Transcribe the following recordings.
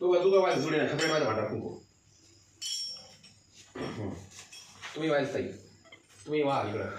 तू तू का वाज? जुडे ना सगळे माझं भांडार कुंकू. तुम्ही वाज ताई तुम्ही वा इकडं.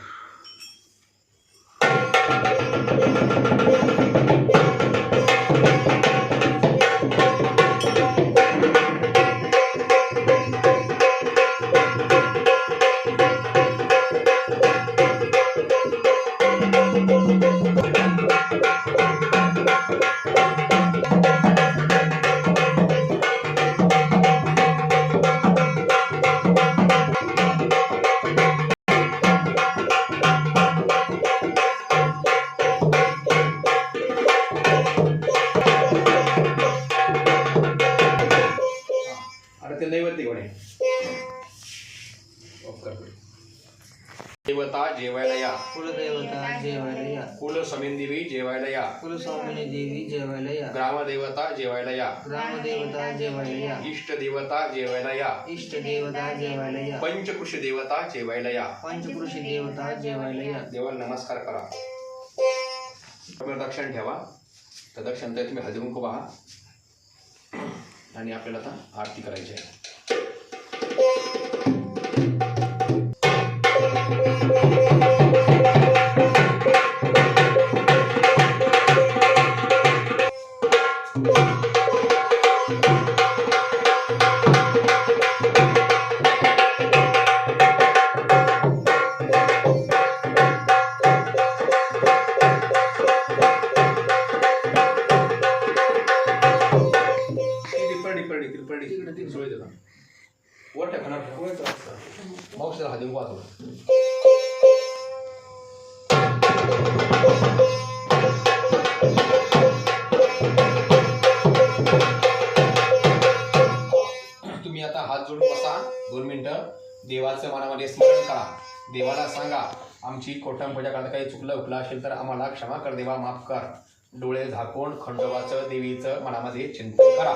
देवता जेवायला या कुलदेवता जेवायला या कुल समेंदिवी जेवायला या कुलस्वामिनी देवी जेवायला या ग्रामदेवता जेवायला या ग्रामदेवता जेवायला या इष्ट देवता जेवायला या इष्ट देवता जेवायला या पंचकृषी देवता जेवायला या पंचकृषी देवता जेवायला या देवाला नमस्कार करा दक्षिण ठेवा तर दक्षिण तर तुम्ही कुंकू पहा आणि आपल्याला आता आरती करायची आहे तिरपडी तिकडे. सोय देता वर मावशीला तुम्ही आता हात जोडून बसा. दोन मिनिटं. देवाचं मनामध्ये स्मरण करा. देवाला सांगा आमची कोटम पूजा करता काही चुकलं उकलं असेल तर आम्हाला क्षमा कर देवा माफ कर. डोळे झाकून खंडोबाचं देवीचं मनामध्ये चिंतन करा.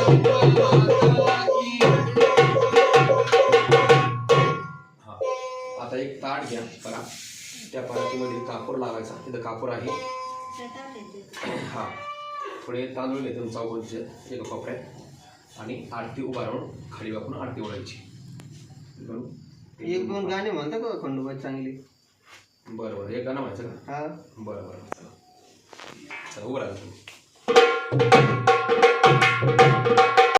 त्या परातीमध्ये कापूर लावायचा. तिथं कापूर आहे. हा. थोडे तांदूळ घेतो चौकोनचे एका कोपऱ्यात आणि आरती उभा राहून खाली वाकून आरती ओढायची? एक दोन गाणे म्हणता का खंडोबा चांगली? बरं बरं. एक गाणं म्हणायचं का? हा. बरं बरं. चला. चला उभं राहा तुम्ही.